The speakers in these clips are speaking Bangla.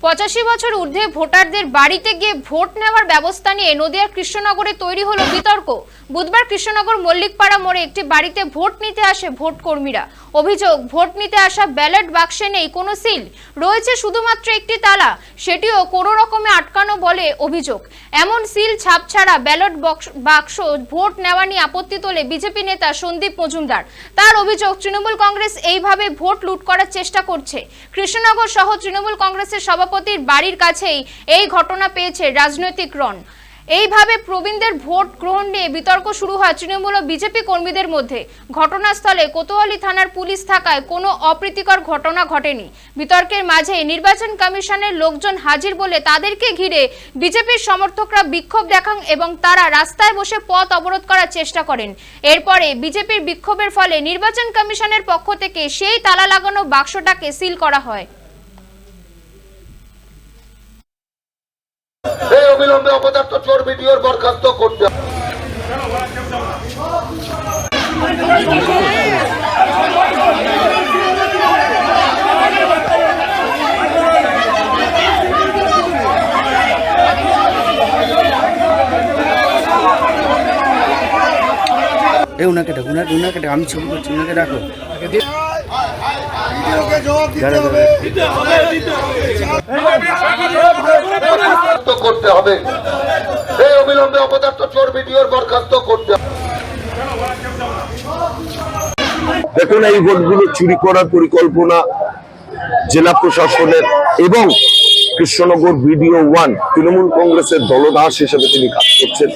পঁচাশি বছর ঊর্ধ্বে ভোটারদের বাড়িতে গিয়ে ভোট নেওয়ার ব্যবস্থা নিয়ে নদিয়ার কৃষ্ণনগরে তৈরি হলো বিতর্ক। বুধবার কৃষ্ণনগর মল্লিকপাড়া মোড়ে একটি বাড়িতে ভোট নিতে আসে ভোট কর্মীরা অভিযোগ, ভোট নিতে আসা ব্যালট বাক্সে নেই কোনো সিল। রয়েছে শুধুমাত্র একটি তালা, সেটিও কোনো রকমে আটকানো বলে অভিযোগ। এমন সিল ছাপ ছাড়া ব্যালট বক্স- ভোট নেওয়া নিয়ে আপত্তি তোলে বিজেপি নেতা সন্দীপ মজুমদার। তার অভিযোগ, তৃণমূল কংগ্রেস এইভাবে ভোট লুট করার চেষ্টা করছে। কৃষ্ণনগর সহ তৃণমূল কংগ্রেসের সভাপতির বাড়ির কাছেই এই ঘটনা পেয়েছে রাজনৈতিক রণ। এইভাবে প্রবীণদের ভোট গ্রহণ নিয়ে বিতর্ক শুরু হয় তৃণমূল ও বিজেপি কর্মীদের মধ্যে। ঘটনাস্থলে কোতোয়ালি থানার পুলিশ থাকায় কোনো অপ্রীতিকর ঘটনা ঘটেনি। বিতর্কের মাঝে নির্বাচন কমিশনের লোকজন হাজির বলে তাদেরকে ঘিরে বিজেপির সমর্থকরা বিক্ষোভ দেখান এবং তারা রাস্তায় বসে পথ অবরোধ করার চেষ্টা করেন। এরপরে বিজেপির বিক্ষোভের ফলে নির্বাচন কমিশনের পক্ষ থেকে সেই তালা লাগানো বাক্সটাকে সিল করা হয়। অবিলম্বে অপদার্থ চোর ভিডিওর বরখাস্ত করতে হবে। এ ওনাকে ডাকো ওনাকে ওনাকে ডাকো আমি ছবি করছি ওনাকে ডাকো। বরখাস্ত করতে হবে এই অবিলম্বে অপদার্থ চোর ভিডিওর বরখাস্ত করতে হবে। দেখুন, এই ভোটগুলো চুরি করার পরিকল্পনা জেলা প্রশাসনের এবং কৃষ্ণনগর বিডিও ওয়ান, তৃণমূল কংগ্রেসের দলদাস হিসেবে তিনি কাজ করছেন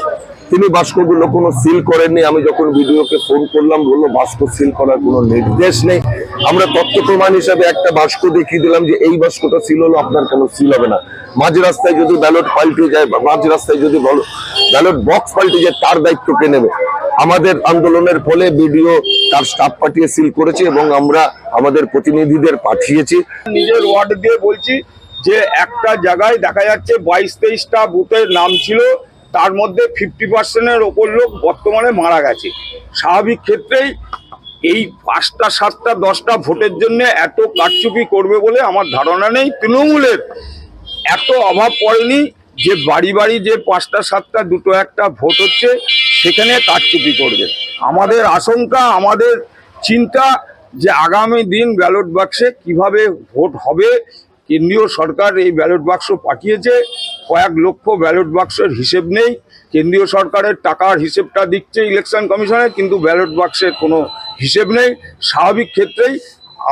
তিনি বাস্কগুলো কোনো সিল করেননি। আমি যখন ভিডিওকে ফোন করলাম, বলল বাস্ক সিল করার কোনো নির্দেশ নেই। আমরা তথ্য প্রমাণ হিসাবে একটা বাস্ক দেখিয়ে দিলাম যে, এই বাস্কটা সিল হলো, আপনার কোনো সিল হবে না। মাঝ রাস্তায় যদি ব্যালট পাল্টে যায়, মাঝ রাস্তায় যদি ব্যালট বক্স পাল্টে যায়, তার দায়িত্ব কে নেবে? আমাদের আন্দোলনের ফলে বিডিও তার স্টাফ পাঠিয়ে সিল করেছে এবং আমরা আমাদের প্রতিনিধিদের পাঠিয়েছি। নিজের ওয়ার্ড দিয়ে বলছি যে, একটা জায়গায় দেখা যাচ্ছে বাইশ তেইশটা বুথের নাম ছিল। তার মধ্যে ফিফটি পার্সেন্টের ওপর লোক বর্তমানে মারা গেছে। স্বাভাবিক ক্ষেত্রেই এই পাঁচটা, সাতটা, দশটা ভোটের জন্য এত কারচুপি করবে বলে আমার ধারণা নেই। তৃণমূলের এত অভাব পড়েনি যে বাড়ি বাড়ি যে পাঁচটা, সাতটা, দুটো, একটা ভোট হচ্ছে সেখানে কারচুপি করবে। আমাদের আশঙ্কা, আমাদের চিন্তা যে আগামী দিন ব্যালট বাক্সে কীভাবে ভোট হবে কেন্দ্রীয় সরকার এই ব্যালট বাক্স পাঠিয়েছে। কয়েক লক্ষ ব্যালট বাক্সের হিসেব নেই। কেন্দ্রীয় সরকারের টাকার হিসেবটা দিচ্ছে ইলেকশন কমিশনে, কিন্তু ব্যালট বাক্সের কোনো হিসেব নেই। স্বাভাবিক ক্ষেত্রেই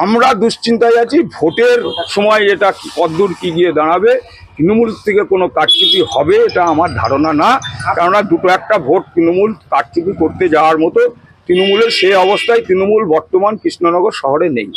আমরা দুশ্চিন্তায় আছি। ভোটের সময় এটা কদ্দূর কি গিয়ে দাঁড়াবে? তৃণমূল থেকে কোনো কারচুপি হবে এটা আমার ধারণা না। কেননা দুটো একটা ভোট তৃণমূল কারচুপি করতে যাওয়ার মতো। তৃণমূলের সেই অবস্থায় তৃণমূল বর্তমান কৃষ্ণনগর শহরে নেই।